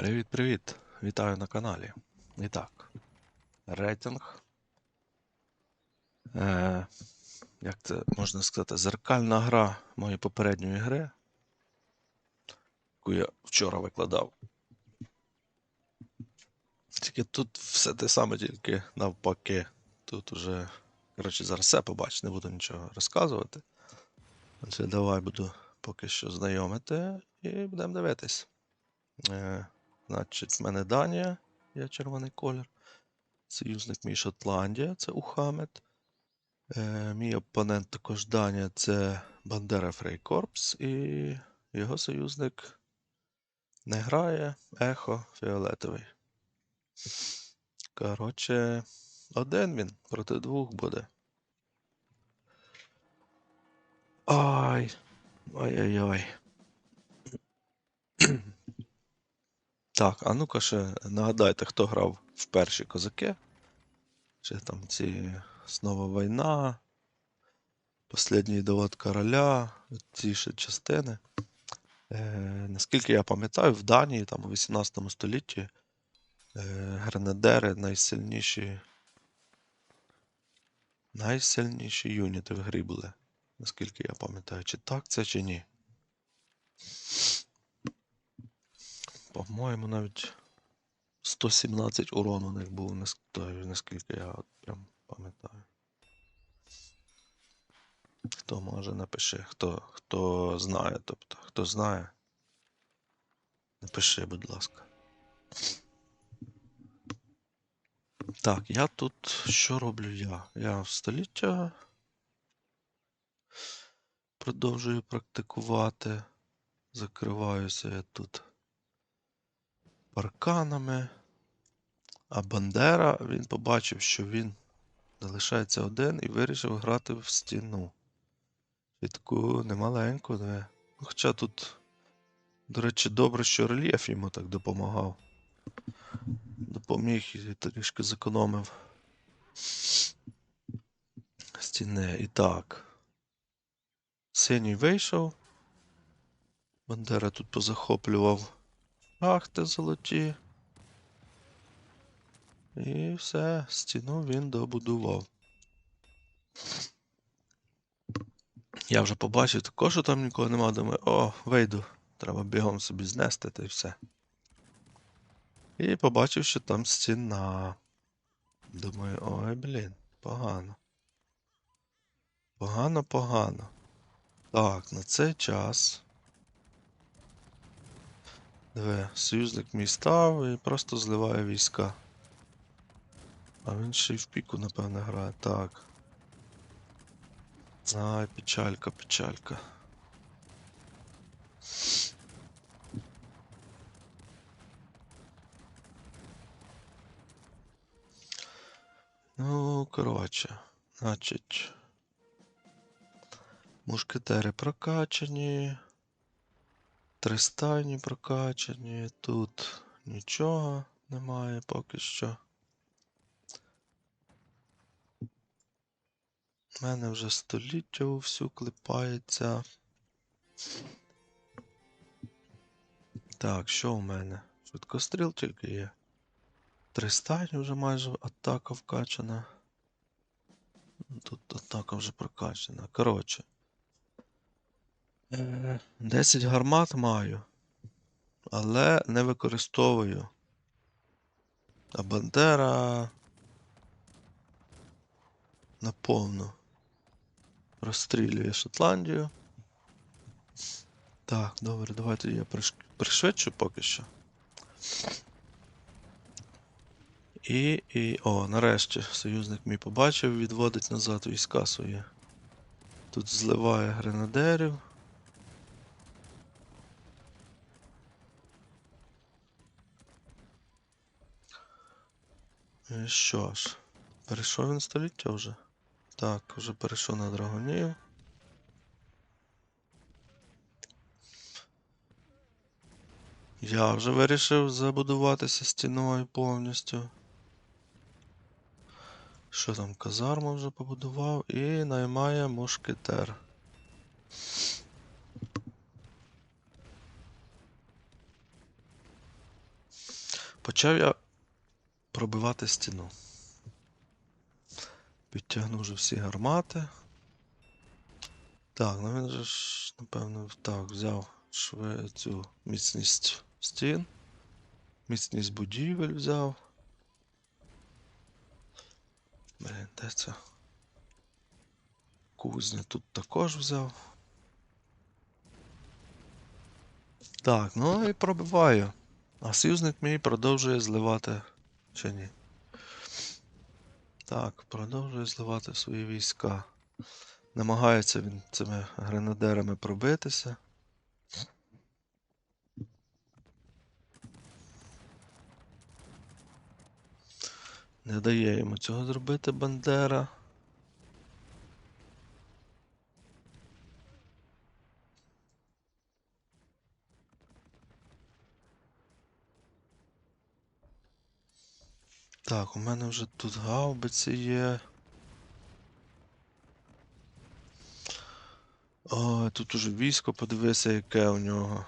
Привіт-привіт! Вітаю на каналі. І так, рейтинг. Е, як це можна сказати, зеркальна гра моєї попередньої гри, яку я вчора викладав. Тільки тут все те саме, тільки навпаки. Тут уже, коротше, зараз все побачиш, не буду нічого розказувати. Отже, давай буду поки що знайомити і будемо дивитись. Е, Значить, в мене Данія, я червоний колір. Союзник мій Шотландія, це Ухамед. Е, мій опонент також Данія, це Бандера Фрейкорпс. І його союзник не грає, Ехо Фіолетовий. Коротше, один він проти двох буде. Ай. Ой-ой-ой. Так, а ну-ка ще нагадайте, хто грав в перші козаки. Чи там ці Снова війна, Последній довод короля, ці ще частини. Е, наскільки я пам'ятаю, в Данії там у 18 столітті е, гренадери найсильніші. Найсильніші юніти в грі були. Наскільки я пам'ятаю, чи так це, чи ні. По-моєму, навіть 117 урон у них був, наскільки я от прям пам'ятаю. Хто може, напиши, хто, хто знає, тобто, хто знає. Напиши, будь ласка. Так, я тут що роблю я? Я в століття продовжую практикувати. Закриваюся я тут парканами. А Бандера, він побачив, що він залишається один і вирішив грати в стіну. І немаленьку, не. Хоча тут, до речі, добре, що рельєф йому так допомагав. Допоміг і трішки зекономив стіни. І так. Синій вийшов. Бандера тут позахоплював Ахти золоті. І все, стіну він добудував. Я вже побачив також, що там нікого нема. Думаю, о, вийду. Треба бігом собі знести та й все. І побачив, що там стіна. Думаю, ой, блін, погано. Погано, погано. Так, на цей час. Диви, союзник мій став і просто зливає війська. А він ще й в піку, напевне, грає. Так. Ай, печалька, печалька. Ну, коротше, значить. Мушкетери прокачані. Три стайні прокачані. Тут нічого немає поки що. У мене вже століття вовсю клепається. Так, що у мене? Швидкостріл тільки є. Три стайні вже майже атака вкачана. Тут атака вже прокачана. Коротше. Е, 10 гармат маю. Але не використовую. А Бандера. Наповну. Розстрілює Шотландію. Так, добре, давайте я приш... пришвидшу поки що. І, і. О, нарешті союзник мій побачив, відводить назад війська свої. Тут зливає гренадерів. Що ж, перейшов він століття вже? Так, вже перейшов на драгонів. Я вже вирішив забудуватися стіною повністю. Що там, казарму вже побудував і наймає мушкетер. Почав я пробивати стіну. Підтягнув вже всі гармати. Так, ну він же ж, напевно, так, взяв шве цю міцність стін. Міцність будівель взяв. Блін, де це? Кузня тут також взяв. Так, ну і пробиваю. А союзник мій продовжує зливати чи ні? Так, продовжує зливати свої війська. Намагається він цими гренадерами пробитися. Не дає йому цього зробити Бандера. Так, у мене вже тут гаубиці є. Ой, тут уже військо, подивися, яке у нього.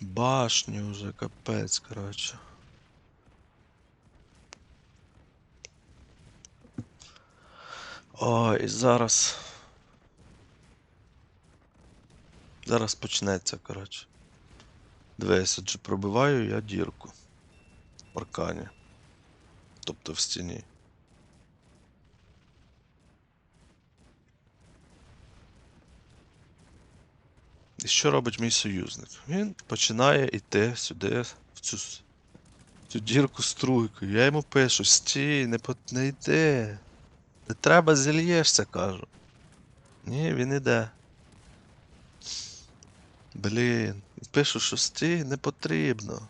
Башні вже капець, коротше. Ой, і зараз. Зараз почнеться, коротше. Дивись, отже пробиваю я дірку. В паркані. Тобто в стіні. І що робить мій союзник? Він починає йти сюди, в цю, в цю дірку струйкою. Я йому пишу: стій, не, не йди. Не треба зільєшся, кажу. Ні, він іде. Блін, пишу, що стій не потрібно.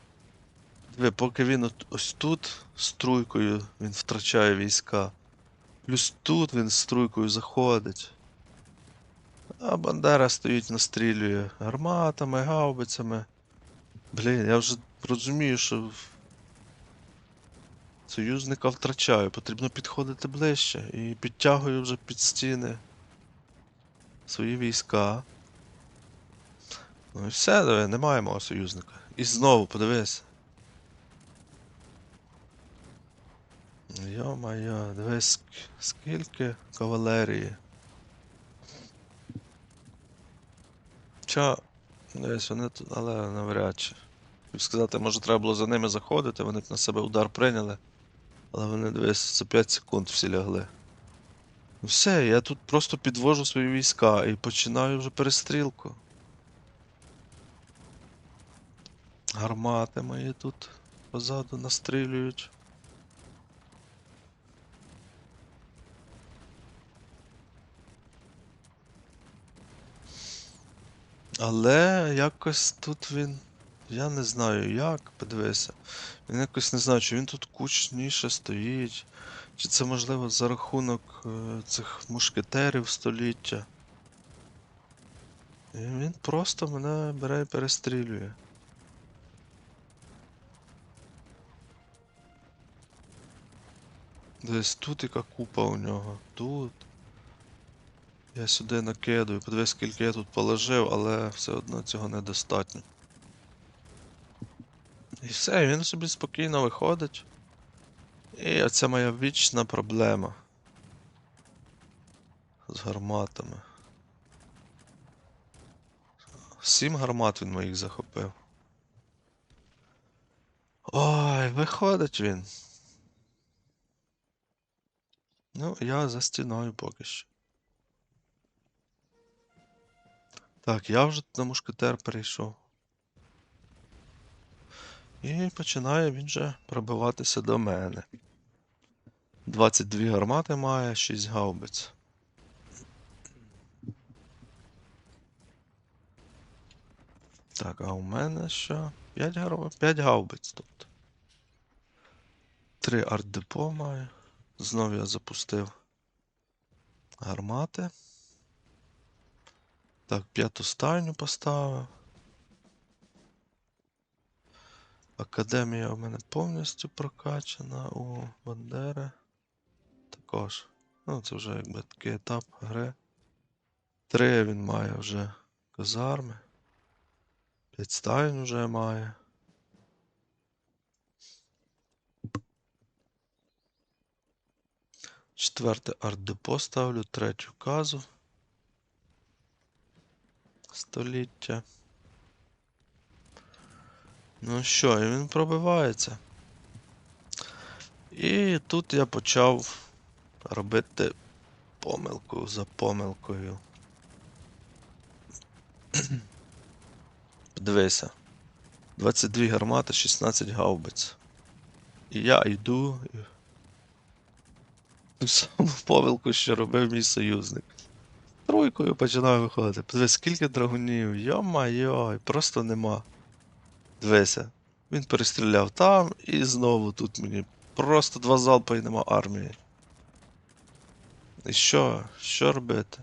Диви, поки він ось тут струйкою він втрачає війська. Плюс тут він струйкою заходить. А Бандера стоїть, настрілює гарматами, гаубицями. Блін, я вже розумію, що союзника втрачаю. Потрібно підходити ближче і підтягую вже під стіни свої війська. Ну і все, диви, немає мого союзника. І знову подивись. Йо-моє, дивись, скільки кавалерії. Ча, десь вони тут, але навряд чи. Хотів сказати, може треба було за ними заходити, вони б на себе удар прийняли. Але вони дивись, за 5 секунд всі лягли. Ну все, я тут просто підвожу свої війська і починаю вже перестрілку. Гармати мої тут позаду настрілюють. Але якось тут він. Я не знаю як, подивися. Він якось не знаю, чи він тут кучніше стоїть, чи це можливо за рахунок е, цих мушкетерів століття. І він просто мене бере і перестрілює. Десь тут яка купа у нього. Тут. Я сюди накидаю, подивись, скільки я тут положив, але все одно цього недостатньо. І все, він собі спокійно виходить. І оце моя вічна проблема. З гарматами. Сім гармат він моїх захопив. Ой, виходить він. Ну, я за стіною поки що. Так, я вже на мушкетер перейшов. І починає він же пробиватися до мене. 22 гармати має, 6 гаубиць. Так, а у мене що? 5, гарм... 5 гаубиць тут. 3 артдепо має. Знов я запустив гармати. Так, п'яту стайню поставив. Академія у мене повністю прокачана у Бандери. Також. Ну, це вже якби такий етап гри. Три він має вже казарми. П'ять стайн уже має. Четверте арт-депо ставлю, третю казу. Століття. Ну що, і він пробивається. І тут я почав робити помилку за помилкою. Подивися. 22 гармати, 16 гаубиць. І я йду. Ту саму помилку, що робив мій союзник. Тройкою починаю виходити. Подивись, скільки драгунів. Йо-майо, просто нема. Дивися. Він перестріляв там і знову тут мені. Просто два залпи і нема армії. І що? Що робити?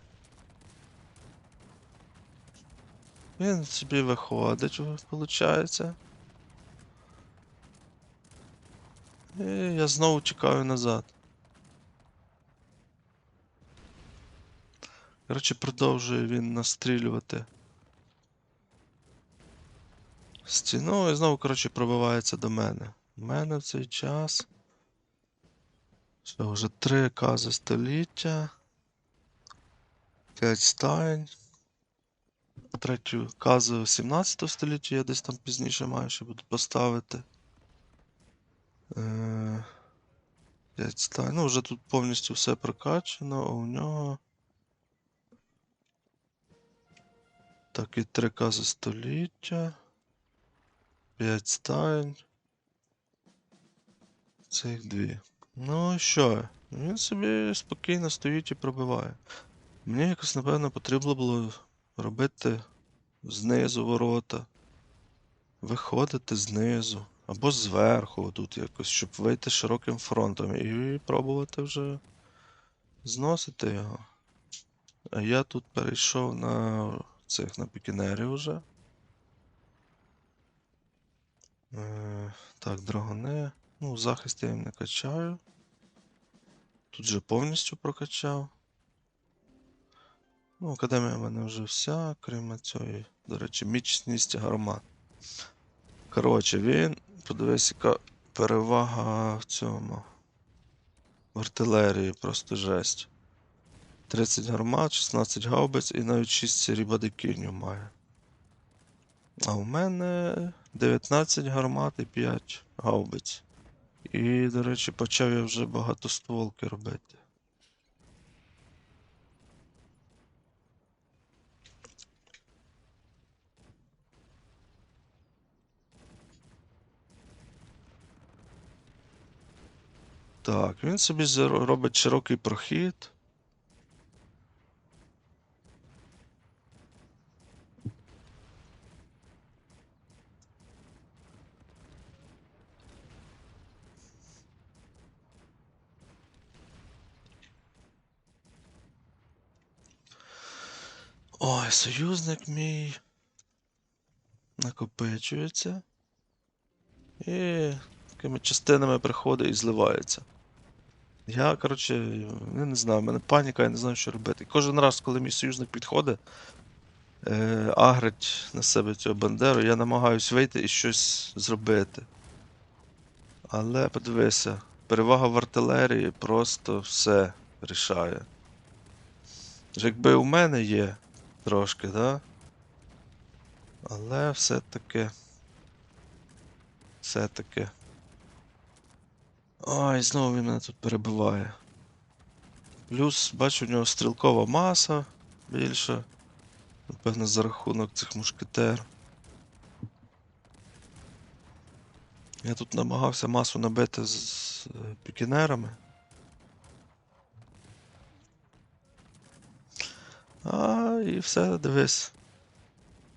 Він собі виходить, виходить. І я знову чекаю назад. Коротше, продовжує він настрілювати. Стіну і знову, коротше, пробивається до мене. У мене в цей час. Що, вже три кази століття. П'ять стайн. Третю казу 17 століття я десь там пізніше маю ще буду поставити. Е, П'ять стайн. Ну, вже тут повністю все прокачано, а у нього. Так, і три кази століття. П'ять стайн. Цих дві. Ну що? Він собі спокійно стоїть і пробиває. Мені якось, напевно, потрібно було робити знизу ворота. Виходити знизу. Або зверху, тут якось, щоб вийти широким фронтом і пробувати вже зносити його. А я тут перейшов на цих на пікінерів вже. Е, так, драгони. Ну, захист я їм не качаю. Тут же повністю прокачав. Ну, академія в мене вже вся, крім цієї, до речі, міцність гармат. Коротше, він, подивись, яка перевага в цьому. В артилерії, просто жесть. 30 гармат, 16 гаубиць і навіть 6 рібадикінів має. А у мене 19 гармат і 5 гаубиць. І, до речі, почав я вже багатостволки робити. Так, він собі робить широкий прохід. Ой, союзник мій накопичується. І такими частинами приходить і зливається. Я, коротше, не знаю, в мене паніка, я не знаю, що робити. І кожен раз, коли мій союзник підходить, е, агрить на себе цього бандеру, я намагаюсь вийти і щось зробити. Але подивися, перевага в артилерії просто все рішає. Якби у мене є трошки, да? Але все-таки. Все-таки. Ой, знову він мене тут перебиває. Плюс, бачу, у нього стрілкова маса більша. Напевно, за рахунок цих мушкетер. Я тут намагався масу набити з, з е, пікінерами. А, і все, дивись.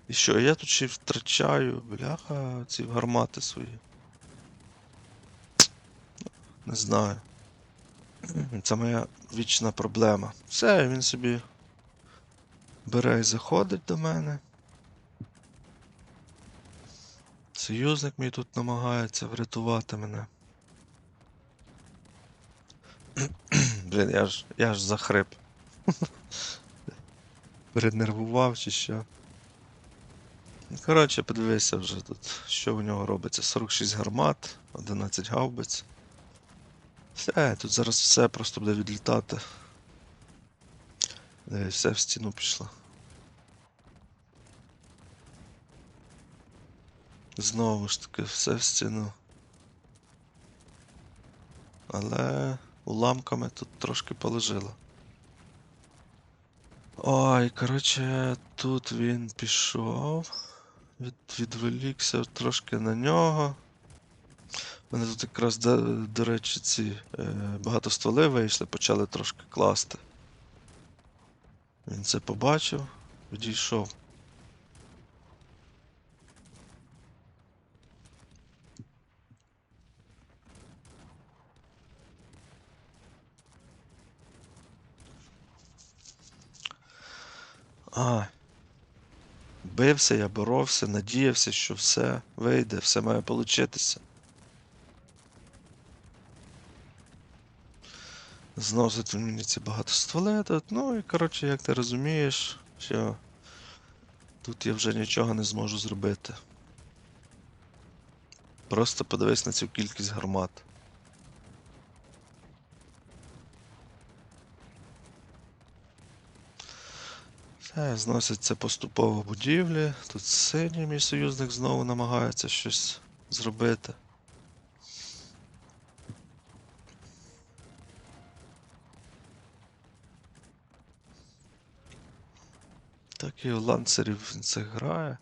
І що, я тут ще втрачаю, бляха, ці гармати свої. Не знаю. Це моя вічна проблема. Все, він собі бере і заходить до мене. Союзник мій тут намагається врятувати мене. Блін, я ж, я ж захрип. Перенервував чи що. Коротше, подивися вже тут, що у нього робиться. 46 гармат, 11 гаубиць. Все, тут зараз все просто буде відлітати. Дивись, все в стіну пішло. Знову ж таки, все в стіну. Але уламками тут трошки положило. Ой, коротше, тут він пішов. Від, відволікся трошки на нього. У мене тут якраз, до, до речі, ці е, багато стволи вийшли, почали трошки класти. Він це побачив, відійшов. А. Бився, я боровся, надіявся, що все вийде, все має получитися. Зносить мені ці багато стволи. Ну і коротше, як ти розумієш, що тут я вже нічого не зможу зробити. Просто подивись на цю кількість гармат. Все, зносяться поступово будівлі. Тут синій мій союзник знову намагається щось зробити. Так і ланцерів він це грає.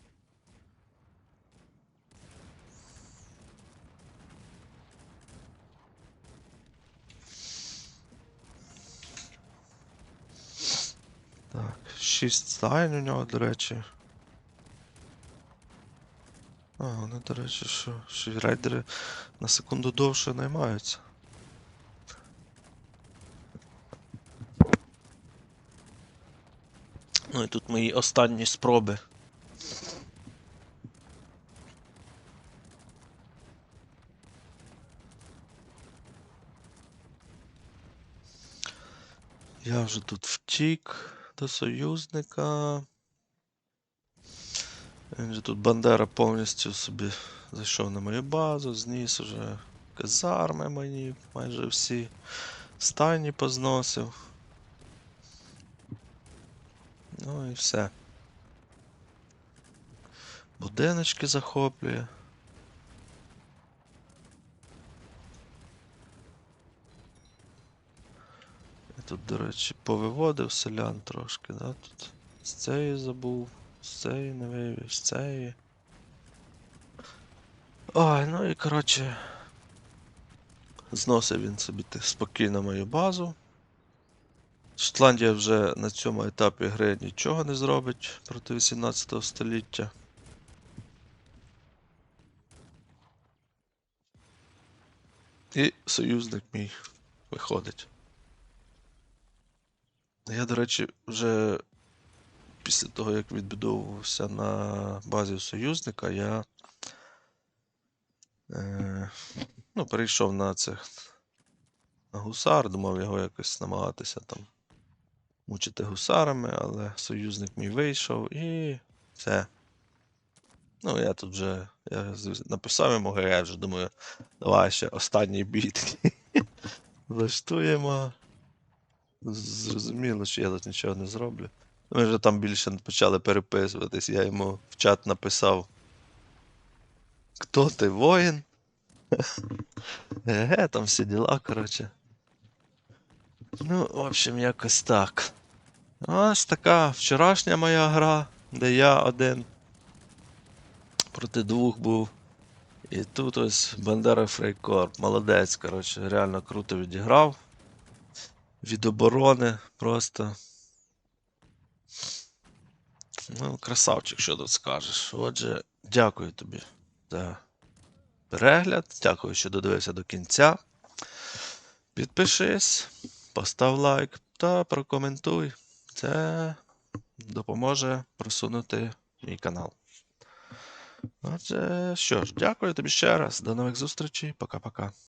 6 стайн у нього, до речі. А, вони, до речі, що, що й рейдери на секунду довше наймаються. Ну і тут мої останні спроби. Я вже тут втік до союзника. Він же тут Бандера повністю собі зайшов на мою базу, зніс уже казарми мої, майже всі стайні позносив. Ну і все. Будиночки захоплює. Тут, до речі, повиводив селян трошки, да? Тут з цієї забув, з цієї не вивів, з цієї. Ой, ну і коротше. Зносив він собі спокійно мою базу. Шотландія вже на цьому етапі гри нічого не зробить проти 18 століття. І союзник мій виходить. Я, до речі, вже після того, як відбудовувався на базі союзника, я е, ну, перейшов на цих на гусар, думав його якось намагатися там мучити гусарами, але союзник мій вийшов і все. Ну, я тут вже я написав йому вже думаю, давай ще останній бій такий влаштуємо. Зрозуміло, що я тут нічого не зроблю. Ми вже там більше почали переписуватись, я йому в чат написав. Хто ти воїн? Еге, там всі діла, коротше. Ну, в общем, якось так. Ось така вчорашня моя гра, де я один проти двох був. І тут ось Бандера Фрейкорп. Молодець, коротше, реально круто відіграв. Від оборони просто. Ну, красавчик, що тут скажеш. Отже, дякую тобі за перегляд. Дякую, що додивився до кінця. Підпишись, постав лайк та прокоментуй. Це допоможе просунути мій канал. Отже, що ж, дякую тобі ще раз. До нових зустрічей. Пока-пока.